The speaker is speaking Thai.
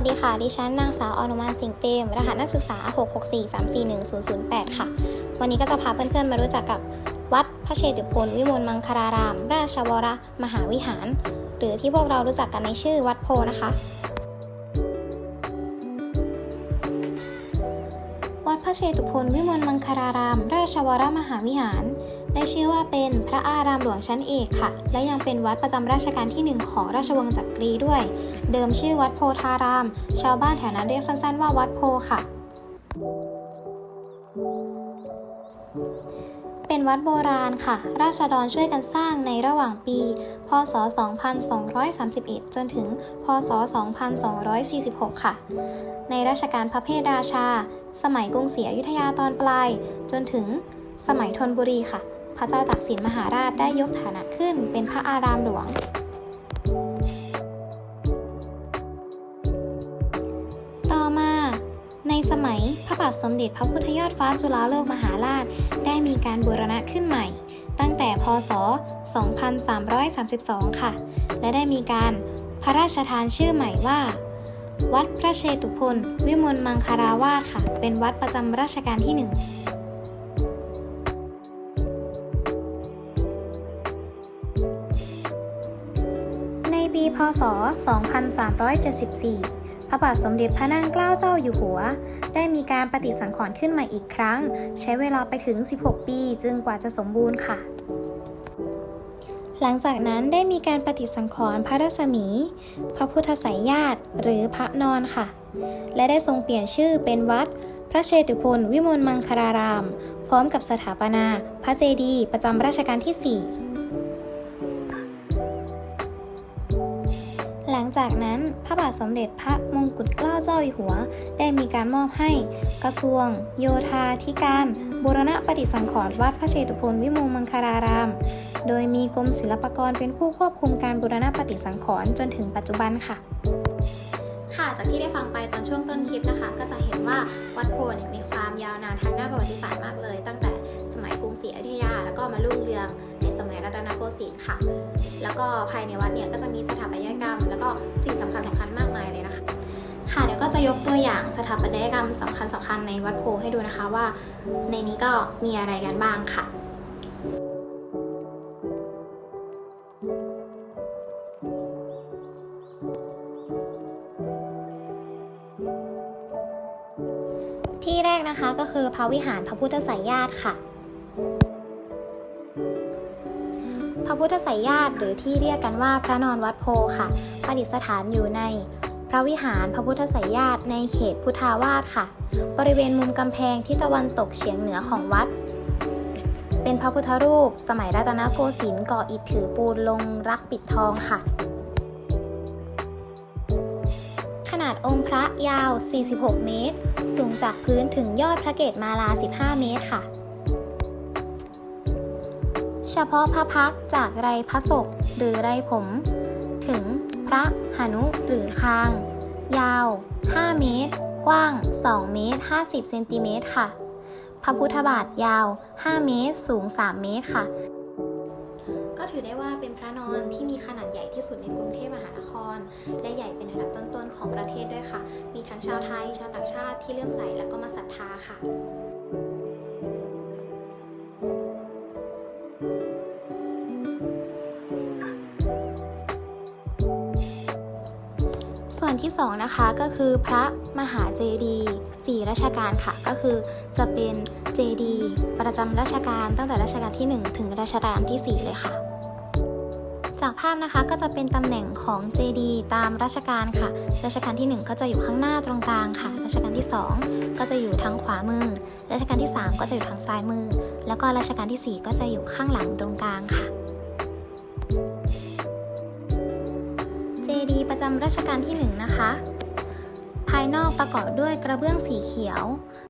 วัสดีค่ะ ดิฉันนางสาวอนุมาสิงเปมรหัสนักศึกษา 664341008 ค่ะ วันนี้ก็จะพาเพื่อนๆมารู้จักกับวัดพระเชตุพนวิมลมังคลาราม ราชวรมหาวิหาร หรือที่พวกเรารู้จักกันในชื่อวัดโพนะคะ ระเชตุพนวิมลมังคลาราม ราชวรมหาวิหาร ได้ชื่อว่าเป็นพระอารามหลวงชั้นเอกค่ะ และยังเป็นวัดประจำราชการที่หนึ่งของราชวงศ์จักรีด้วย เดิมชื่อวัดโพธาราม ชาวบ้านแถวนั้นเรียกสั้นๆว่าวัดโพค่ะ เป็นวัดโบราณค่ะ ราษฎรช่วยกันสร้างในระหว่างปี พศ 2231 จนถึง พศ 2246 ค่ะ ในรัชกาลพระเพทราชา สมัยกรุงศรีอยุธยาตอนปลาย จนถึงสมัยธนบุรีค่ะ พระเจ้าตากสินมหาราชได้ยกฐานะขึ้นเป็นพระอารามหลวง สมัยพระบาทสมเด็จพระพุทธยอดฟ้าจุฬาโลกมหาราช ได้มีการบูรณะขึ้นใหม่ ตั้งแต่พศ 2332 ค่ะ และได้มีการพระราชทานชื่อใหม่ว่า วัดพระเชตุพนวิมลมังคาราวาสค่ะ เป็นวัดประจำราชการที่หนึ่งในปีพศ 2374 พระบาทสมเด็จพระนั่งเกล้าเจ้าอยู่หัว ได้มีการปฏิสังขรณ์ขึ้นม่อีกครั้ง ใช้เวลาไปถึง 16 ปีจึงกว่าจะสมบูรณ์ค่ะ หลังจากนั้นได้มีการปฏิสังขรณ์พระรัศมี พระพุทธไสยญาติหรือพระนอนค่ะ และได้ทรงเปลี่ยนชื่อเป็นวัด พระเชตุพนวิมลมังคลาราม พร้อมกับสถาปนา พระเจดีย์ประจำรัชกาลที่ 4 ลังจากนั้นพระบาทสมเด็จพระมงกุฎเกล้าเจ้าอยู่หัว ได้มีการมอบให้กระทรวง โยธาธิการบูรณะปฏิสังขรณ์วัดพระเชตุพนวิมลมังคลาราม โดยมีกรมศิลปากรเป็นผู้ควบคุมการบูรณะปฏิสังขรณ์จนถึงปัจจุบันค่ะ ค่ะจากที่ได้ฟังไปตอนช่วงต้นคลิปนะคะ ก็จะเห็นว่าวัดโพนมีความยาวนานทางด้าประวัติศาสตร์มากเลย ตั้งแต่สมัยกรุงศรีอยุธยาแล้วก็มารุ่งเรือง รัตนโกสินทร์ค่ะ แล้วก็ภายในวัดเนี่ยก็จะมีสถาปัตยกรรม แล้วก็สิ่งสำคัญสำคัญมากมายเลยนะคะ ค่ะเดี๋ยวก็จะยกตัวอย่างสถาปัตยกรรมสำคัญสำคัญในวัดโพให้ดูนะคะว่า ในนี้ก็มีอะไรกันบ้างค่ะที่แรกนะคะก็คือพระวิหารพระพุทธไสยญาติค่ะ พระพุทธไสยญาติหรือที่เรียกกันว่าพระนอนวัดโพค่ะ ประดิษฐานอยู่ในพระวิหารพระพุทธไสยญาติในเขตพุทธาวาสค่ะ บริเวณมุมกำแพงที่ตะวันตกเฉียงเหนือของวัด เป็นพระพุทธรูป สมัยรัตนโกสินทร์ก่ออิฐถือปูนลงรักปิดทองค่ะ ขนาดองค์พระยาว 46 เมตร สูงจากพื้นถึงยอดพระเกศมาลา 15 เมตรค่ะ เฉพาะพระพักจากไรพระศพหรือไรผม ถึงพระหนุหรือคาง ยาว 5 เมตร กว้าง 2 เมตร 50 เซนติเมตรค่ะ พระพุทธบาทยาว 5 เมตร สูง 3 เมตรค่ะ ก็ถือได้ว่าเป็นพระนอนที่มีขนาดใหญ่ที่สุดในกรุงเทพมหานคร และใหญ่เป็นอันดับต้นๆของประเทศด้วยค่ะ มีทั้งชาวไทย ชาวต่างชาติที่เลื่อมใสแล้วก็มาศรัทธาค่ะ ส่วนที่ 2 นะคะก็คือพระมหาเจดีย์สี่ราชการค่ะ ก็คือจะเป็นเจดีย์ประจำราชการตั้งแต่รัชกาลที่ 1 ถึงรัชกาลที่ 4 เลยค่ะ จากภาพนะคะก็จะเป็นตำแหน่งของเจดีย์ตามราชการค่ะรัชกาลที่ 1 ก็จะอยู่ข้างหน้าตรงกลางค่ะรัชกาลที่ 2 ก็จะอยู่ทางขวามือรัชกาลที่ 3 ก็จะอยู่ทางซ้ายมือ แล้วก็รัชกาลที่ 4 ก็จะอยู่ข้างหลังตรงกลางค่ะ ประจำรัชกาลที่ 1 นะคะ ภายนอกประกอบด้วยกระเบื้องสีเขียว